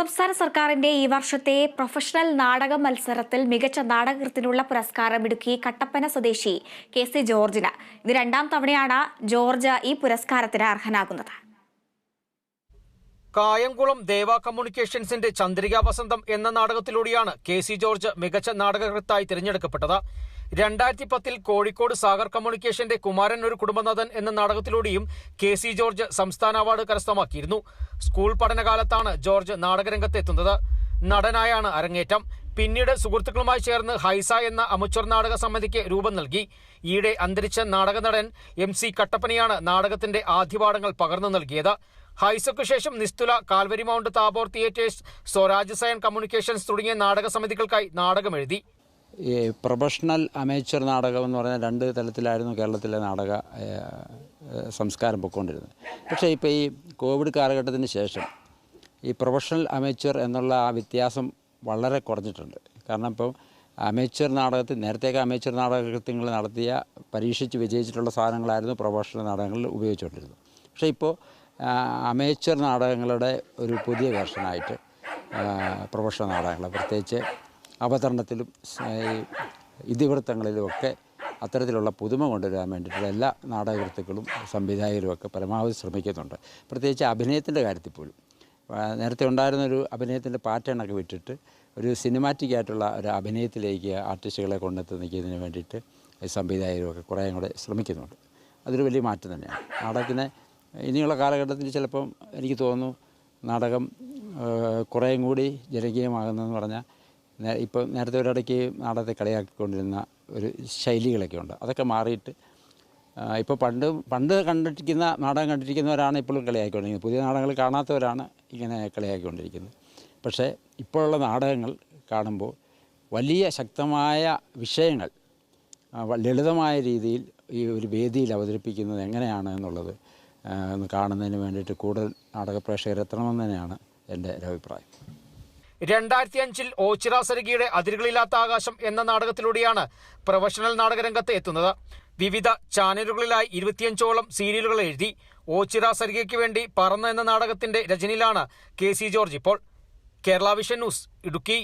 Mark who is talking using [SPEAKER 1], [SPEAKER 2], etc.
[SPEAKER 1] സംസ്ഥാന സർക്കാരിന്റെ ഈ വർഷത്തെ പ്രൊഫഷണൽ നാടക മത്സരത്തിൽ മികച്ച നാടകൃത്തിനുള്ള പുരസ്കാരം ഇടുക്കി കട്ടപ്പന സ്വദേശി കെ സി ജോർജിന്. ഇത് രണ്ടാം തവണയാണ് ജോർജ് ഈ പുരസ്കാരത്തിന് അർഹനാകുന്നത്.
[SPEAKER 2] കായംകുളം ദേവ കമ്മ്യൂണിക്കേഷൻസിന്റെ ചന്ദ്രികാ വസന്തം എന്ന നാടകത്തിലൂടെയാണ് കെ സി ജോർജ് മികച്ച നാടകകൃത്തായി തിരഞ്ഞെടുക്കപ്പെട്ടത്. രണ്ടായിരത്തി പത്തിൽ കോഴിക്കോട് സാഗർ കമ്മ്യൂണിക്കേഷന്റെ കുമാരൻ ഒരു കുടുംബനാഥൻ എന്ന നാടകത്തിലൂടെയും കെ സി ജോർജ് സംസ്ഥാന അവാർഡ് കരസ്ഥമാക്കിയിരുന്നു. സ്കൂൾ പഠനകാലത്താണ് ജോർജ് നാടകരംഗത്തെത്തുന്നത്. നടനായാണ് അരങ്ങേറ്റം. പിന്നീട് സുഹൃത്തുക്കളുമായി ചേർന്ന് ഹൈസ എന്ന അമുച്ചർ നാടക സമിതിക്ക് രൂപം നൽകി. ഈയിടെ അന്തരിച്ച നാടക നടൻ എം സി കട്ടപ്പനയാണ് നാടകത്തിന്റെ ആദ്യപാഠങ്ങൾ പകർന്നു നൽകിയത്. ഹൈസക്കു ശേഷം Nisthula Calvary Mount Tabor theatres Swaraj സയൻ കമ്മ്യൂണിക്കേഷൻസ് തുടങ്ങിയ നാടക സമിതികൾക്കായി നാടകം എഴുതി
[SPEAKER 3] ഈ പ്രൊഫഷണൽ അമേച്ചർ നാടകം എന്ന് പറഞ്ഞാൽ രണ്ട് തലത്തിലായിരുന്നു കേരളത്തിലെ നാടക സംസ്കാരം പൊയ്ക്കൊണ്ടിരുന്നത്. പക്ഷേ ഇപ്പോൾ ഈ കോവിഡ് കാലഘട്ടത്തിന് ശേഷം ഈ പ്രൊഫഷണൽ അമേച്ചർ എന്നുള്ള ആ വ്യത്യാസം വളരെ കുറഞ്ഞിട്ടുണ്ട്. കാരണം ഇപ്പം അമേച്ചർ നാടകത്തിൽ നേരത്തെയൊക്കെ അമേച്ചർ നാടകൃത്യങ്ങൾ നടത്തിയ പരീക്ഷിച്ച് വിജയിച്ചിട്ടുള്ള സാധനങ്ങളായിരുന്നു പ്രൊഫഷണൽ നാടകങ്ങളിൽ ഉപയോഗിച്ചുകൊണ്ടിരുന്നത്. പക്ഷേ ഇപ്പോൾ അമേച്ചർ നാടകങ്ങളുടെ ഒരു പുതിയ വേർഷനായിട്ട് പ്രൊഫഷണൽ നാടകങ്ങൾ പ്രത്യേകിച്ച് അവതരണത്തിലും ഇതിവൃത്തങ്ങളിലുമൊക്കെ അത്തരത്തിലുള്ള പുതുമ കൊണ്ടുവരാൻ വേണ്ടിയിട്ടുള്ള എല്ലാ നാടകകൃത്തുക്കളും സംവിധായകരും ഒക്കെ പരമാവധി ശ്രമിക്കുന്നുണ്ട്. പ്രത്യേകിച്ച് അഭിനയത്തിന്റെ കാര്യത്തിൽ പോലും. നേരത്തെ ഉണ്ടായിരുന്നൊരു അഭിനയത്തിന്റെ പാറ്റേണൊക്കെ വിട്ടിട്ട് ഒരു സിനിമാറ്റിക് ആയിട്ടുള്ള ഒരു അഭിനയത്തിലേക്ക് ആർട്ടിസ്റ്റുകളെ കൊണ്ടെത്തുന്നതിന് വേണ്ടിയിട്ട് സംവിധായകരുമൊക്കെ കുറേ കൂടെ ശ്രമിക്കുന്നുണ്ട്. അതൊരു വലിയ മാറ്റം തന്നെയാണ്. നാടകത്തിന് ഇനിയുള്ള കാലഘട്ടത്തിൽ ചിലപ്പം എനിക്ക് തോന്നുന്നു നാടകം കുറേയും കൂടി ജനകീയമാകുന്നതെന്ന് പറഞ്ഞാൽ നേ- ഇപ്പം നേരത്തെ ഒരിടയ്ക്ക് നാടകത്തെ കളിയാക്കിക്കൊണ്ടിരുന്ന ഒരു ശൈലികളൊക്കെ ഉണ്ട്. അതൊക്കെ മാറിയിട്ട് ഇപ്പോൾ പണ്ട് പണ്ട് കണ്ടിരിക്കുന്ന നാടകം കണ്ടിരിക്കുന്നവരാണ് ഇപ്പോഴും കളിയാക്കിക്കൊണ്ടിരിക്കുന്നത്. പുതിയ നാടകങ്ങൾ കാണാത്തവരാണ് ഇങ്ങനെ കളിയാക്കിക്കൊണ്ടിരിക്കുന്നത്. പക്ഷേ ഇപ്പോഴുള്ള നാടകങ്ങൾ കാണുമ്പോൾ വലിയ ശക്തമായ വിഷയങ്ങൾ ലളിതമായ രീതിയിൽ ഈ ഒരു വേദിയിൽ അവതരിപ്പിക്കുന്നത് എങ്ങനെയാണ് എന്നുള്ളത് കാണുന്നതിന് വേണ്ടിയിട്ട് കൂടുതൽ നാടക പ്രേക്ഷകരെത്തണമെന്ന് തന്നെയാണ് എന്റെ ഒരു അഭിപ്രായം.
[SPEAKER 2] രണ്ടായിരത്തി അഞ്ചിൽ ഓച്ചിറ സരികയുടെ അതിരുകളില്ലാത്ത ആകാശം എന്ന നാടകത്തിലൂടെയാണ് പ്രൊഫഷണൽ നാടകരംഗത്ത് എത്തുന്നത്. വിവിധ ചാനലുകളിലായി ഇരുപത്തിയഞ്ചോളം സീരിയലുകൾ എഴുതി ഓച്ചിറ സരികയ്ക്ക് വേണ്ടി പറന്ന എന്ന നാടകത്തിന്റെ രചനയിലാണ് കെ സി ജോർജ് ഇപ്പോൾ. Kerala vision news Idukki.